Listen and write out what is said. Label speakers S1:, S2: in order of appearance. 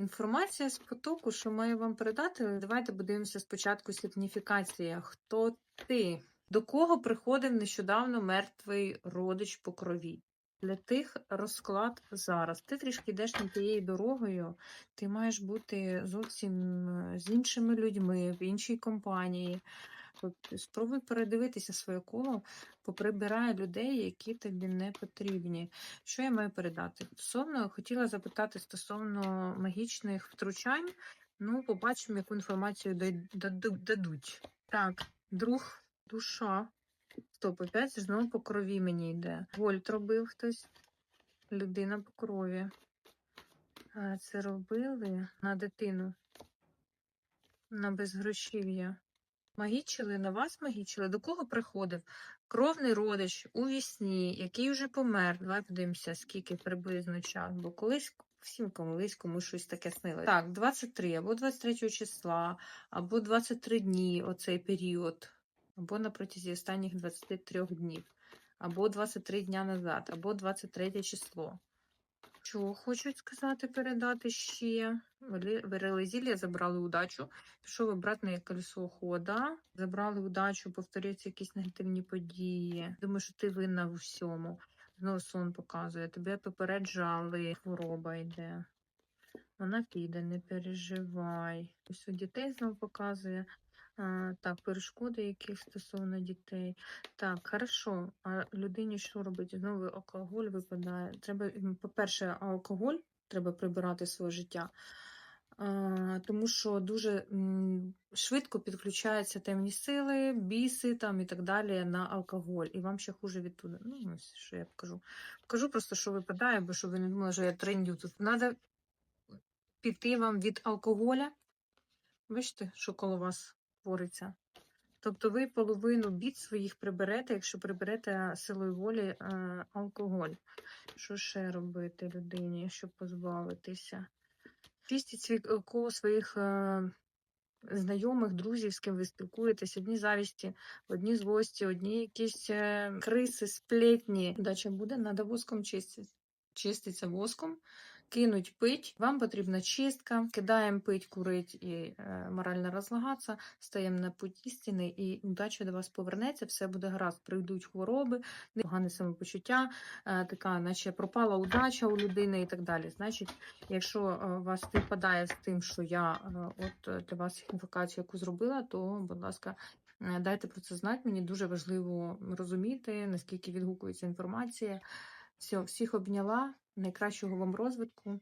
S1: Інформація з потоку, що маю вам передати, давайте подивимося спочатку сигніфікація. Хто ти? До кого приходив нещодавно мертвий родич по крові? Для тих розклад зараз. Ти трішки йдеш не тією дорогою, ти маєш бути зовсім е, з іншими людьми, в іншій компанії. Спробуй передивитися своє коло, поприбирай людей, які тобі не потрібні. Що я маю передати? Стосовно хотіла запитати стосовно магічних втручань. Ну, побачимо, яку інформацію дадуть. Так, друг, душа. Стоп, опять знову по крові мені йде. Вольт робив хтось. Людина по крові. Це робили на дитину. На безгрошів'я. Магічили, на вас магічили? До кого приходив? Кровний родич у вісні, який вже помер. Давай подивимося, скільки приблизно час. Бо колись всім колись комусь щось таке снилось. Так, 23 або 23 числа, або 23 дні оцей період, або на протязі останніх 23 днів, або 23 дня назад, або 23 число. Що хочуть сказати, передати ще? Вели- забрали удачу. Пішов обратне колесо хода. Забрали удачу, повторюються якісь негативні події. Думаю, що ти винна в усьому. Знову сон показує. Тебе попереджали, хвороба йде. Вона піде, не переживай. Ось у дітей знову показує. Так, перешкоди яких стосовно дітей. Так, хорошо. А людині що робити? Знову алкоголь випадає. Треба, по-перше, алкоголь треба прибирати з свого життя. А, тому що дуже швидко підключаються темні сили, біси там і так далі на алкоголь. І вам ще хуже відтуди. Ну, ось що я покажу. Покажу просто, що випадає, бо щоб ви не думали, що я трендю тут. Треба піти вам від алкоголя. Бачите, що коло вас твориться. Тобто ви половину бід своїх приберете, якщо приберете силою волі е, алкоголь. Що ще робити людині, щоб позбавитися? Чистіть свій коло своїх е, знайомих, друзів, з ким ви спілкуєтесь, одні завісті, одні злості, одні якісь е, криси, сплетні. Дача буде, треба воском чистити. Чиститься воском, кинуть пить. Вам потрібна чистка. Кидаємо пить, курить і е, морально розлагатися, стаємо на путь істини, і удача до вас повернеться, все буде гаразд. Прийдуть хвороби, погане самопочуття, е, така, наче пропала удача у людини і так далі. Значить, якщо е, вас співпадає з тим, що я от для вас інфокацію, яку зробила, то, будь ласка, дайте про це знати. Мені дуже важливо розуміти, наскільки відгукується інформація. Все, всіх обняла. Найкращого вам розвитку.